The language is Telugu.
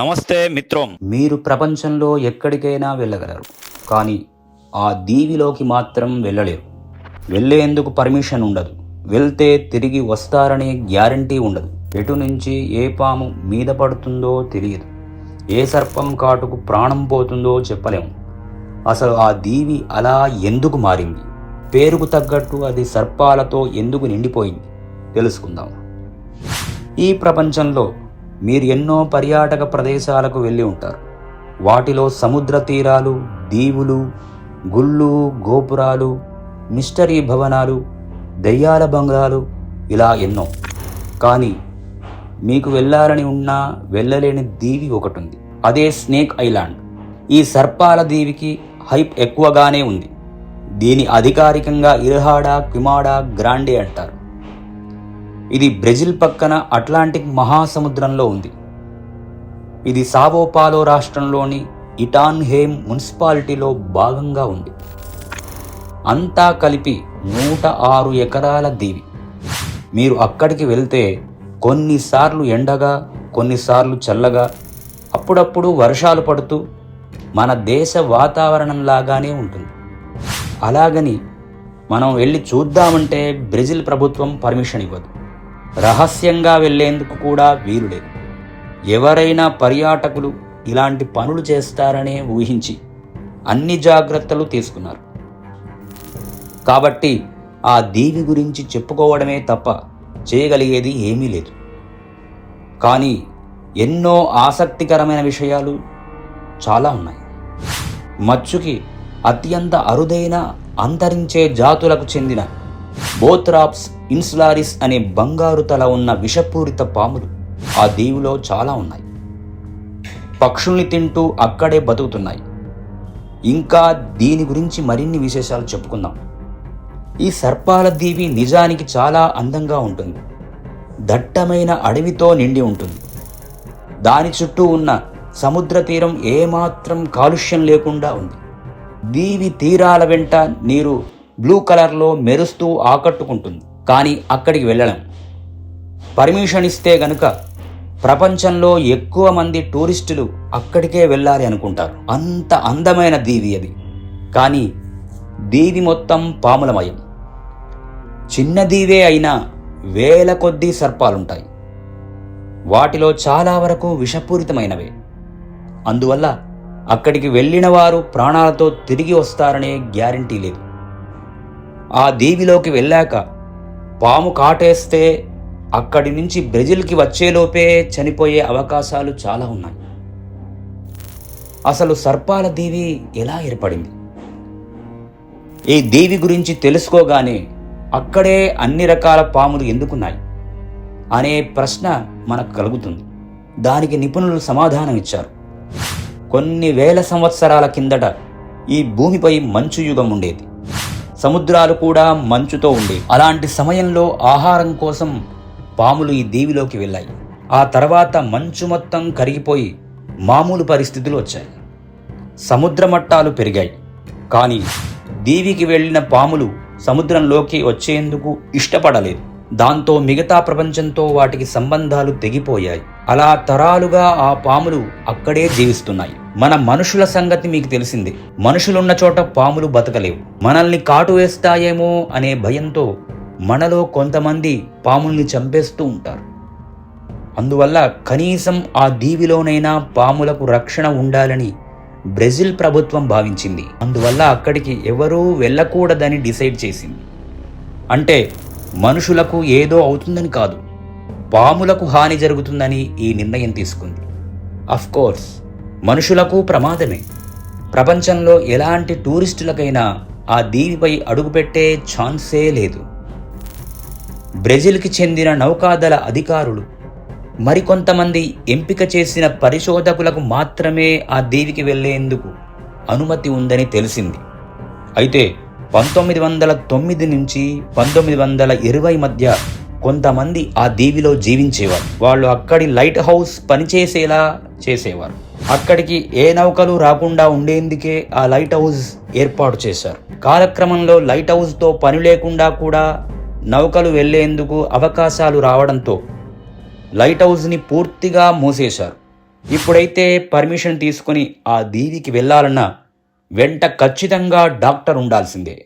నమస్తే మిత్రం. మీరు ప్రపంచంలో ఎక్కడికైనా వెళ్ళగలరు కానీ ఆ దీవిలోకి మాత్రం వెళ్ళలేరు. వెళ్ళేందుకు పర్మిషన్ ఉండదు. వెళ్తే తిరిగి వస్తారనే గ్యారంటీ ఉండదు. ఎటు నుంచి ఏ పాము మీద పడుతుందో తెలియదు. ఏ సర్పం కాటుకు ప్రాణం పోతుందో చెప్పలేము అసలు ఆ దీవి అలా ఎందుకు మారింది? పేరుకు తగ్గట్టు అది సర్పాలతో ఎందుకు నిండిపోయింది? తెలుసుకుందాం. ఈ ప్రపంచంలో మీరు ఎన్నో పర్యాటక ప్రదేశాలకు వెళ్ళి ఉంటారు. వాటిలో సముద్ర తీరాలు దీవులు గుళ్ళు గోపురాలు మిస్టరీ భవనాలు దయ్యాల బంగ్లాలు ఇలా ఎన్నో. కానీ మీకు వెళ్ళాలని ఉన్నా వెళ్ళలేని దీవి ఒకటి ఉంది అదే స్నేక్ ఐలాండ్. ఈ సర్పాల దీవికి హైప్ ఎక్కువగానే ఉంది. దీని అధికారికంగా ఇర్హాడా క్విమాడా గ్రాండే అంటారు. ఇది బ్రెజిల్ పక్కన అట్లాంటిక్ మహాసముద్రంలో ఉంది. ఇది సావోపాలో రాష్ట్రంలోని ఇటాన్హేమ్ మున్సిపాలిటీలో భాగంగా ఉంది. అంతా కలిపి నూట ఆరు ఎకరాల దీవి. మీరు అక్కడికి వెళ్తే కొన్నిసార్లు ఎండగా కొన్నిసార్లు చల్లగా అప్పుడప్పుడు వర్షాలు పడుతూ మన దేశ వాతావరణంలాగానే ఉంటుంది. అలాగని మనం వెళ్ళి చూద్దామంటే బ్రెజిల్ ప్రభుత్వం పర్మిషన్ ఇవ్వదు. రహస్యంగా వెళ్ళేందుకు కూడా వీలులేదు ఎవరైనా పర్యాటకులు ఇలాంటి పనులు చేస్తారనే ఊహించి అన్ని జాగ్రత్తలు తీసుకున్నారు. కాబట్టి ఆ దీవి గురించి చెప్పుకోవడమే తప్ప చేయగలిగేది ఏమీ లేదు. కానీ ఎన్నో ఆసక్తికరమైన విషయాలు చాలా ఉన్నాయి. మచ్చుకి అత్యంత అరుదైన అంతరించే జాతులకు చెందిన బోత్రాప్స్ ఇన్సులారిస్ అనే బంగారు తల ఉన్న విషపూరిత పాములు ఆ దీవిలో చాలా ఉన్నాయి. పక్షుల్ని తింటూ అక్కడే బతుకుతున్నాయి. ఇంకా దీని గురించి మరిన్ని విశేషాలు చెప్పుకుందాం. ఈ సర్పాల దీవి నిజానికి చాలా అందంగా ఉంటుంది. దట్టమైన అడవితో నిండి ఉంటుంది. దాని చుట్టూ ఉన్న సముద్ర తీరం ఏమాత్రం కాలుష్యం లేకుండా ఉంది. దీవి తీరాల వెంట నీరు బ్లూ కలర్లో మెరుస్తూ ఆకట్టుకుంటుంది. కానీ అక్కడికి వెళ్ళడం పర్మిషన్ ఇస్తే గనుక ప్రపంచంలో ఎక్కువ మంది టూరిస్టులు అక్కడికే వెళ్ళాలి అనుకుంటారు. అంత అందమైన దీవి అది. కానీ దీవి మొత్తం పాములమయం. చిన్న దీవే అయినా వేల కొద్దీ సర్పాలుంటాయి. వాటిలో చాలా వరకు విషపూరితమైనవే. అందువల్ల అక్కడికి వెళ్ళిన వారు ప్రాణాలతో తిరిగి వస్తారనే గ్యారంటీ లేదు. ఆ దీవిలోకి వెళ్ళాక పాము కాటేస్తే అక్కడి నుంచి బ్రెజిల్కి వచ్చేలోపే చనిపోయే అవకాశాలు చాలా ఉన్నాయి. అసలు సర్పాల దేవి ఎలా ఏర్పడింది? ఈ దేవి గురించి తెలుసుకోగానే అక్కడే అన్ని రకాల పాములు ఎందుకున్నాయి? అనే ప్రశ్న మనకు కలుగుతుంది. దానికి నిపుణులు సమాధానం ఇచ్చారు. కొన్ని వేల సంవత్సరాల కిందట ఈ భూమిపై మంచు యుగం ఉండేది. సముద్రాలు కూడా మంచుతో ఉండేవి అలాంటి సమయంలో ఆహారం కోసం పాములు ఈ దీవిలోకి వెళ్ళాయి. ఆ తర్వాత మంచు మొత్తం కరిగిపోయి మామూలు పరిస్థితులు వచ్చాయి. సముద్ర మట్టాలు పెరిగాయి. కానీ దీవికి వెళ్ళిన పాములు సముద్రంలోకి వచ్చేందుకు ఇష్టపడలేదు. దాంతో మిగతా ప్రపంచంతో వాటికి సంబంధాలు తెగిపోయాయి. అలా తరాలుగా ఆ పాములు అక్కడే జీవిస్తున్నాయి. మన మనుషుల సంగతి మీకు తెలిసింది. మనుషులున్న చోట పాములు బతకలేవు. మనల్ని కాటు వేస్తాయేమో అనే భయంతో మనలో కొంతమంది పాముల్ని చంపేస్తూ ఉంటారు. అందువల్ల కనీసం ఆ దీవిలోనైనా పాములకు రక్షణ ఉండాలని బ్రెజిల్ ప్రభుత్వం భావించింది. అందువల్ల అక్కడికి ఎవరూ వెళ్ళకూడదని డిసైడ్ చేసింది. అంటే మనుషులకు ఏదో అవుతుందని కాదు. పాములకు హాని జరుగుతుందని ఈ నిర్ణయం తీసుకుంది. అఫ్కోర్స్ మనుషులకు ప్రమాదమే. ప్రపంచంలో ఎలాంటి టూరిస్టులకైనా ఆ దీవిపై అడుగుపెట్టే ఛాన్సే లేదు. బ్రెజిల్కి చెందిన నౌకాదళ అధికారులు మరికొంతమంది ఎంపిక చేసిన పరిశోధకులకు మాత్రమే ఆ దీవికి వెళ్ళేందుకు అనుమతి ఉందని తెలిసింది. అయితే పంతొమ్మిది వందల తొమ్మిది నుంచి పంతొమ్మిది వందల ఇరవై మధ్య కొంతమంది ఆ దీవిలో జీవించేవారు. వాళ్ళు అక్కడి లైట్ హౌస్ పనిచేసేలా చేసేవారు. అక్కడికి ఏ నౌకలు రాకుండా ఉండేందుకే ఆ లైట్ హౌస్ ఏర్పాటు చేశారు. కాలక్రమంలో లైట్ హౌస్తో పని లేకుండా కూడా నౌకలు వెళ్ళేందుకు అవకాశాలు రావడంతో లైట్ హౌస్ని పూర్తిగా మూసేశారు. ఇప్పుడైతే పర్మిషన్ తీసుకొని ఆ దీవికి వెళ్ళాలన్నా వెంట ఖచ్చితంగా డాక్టర్ ఉండాల్సిందే.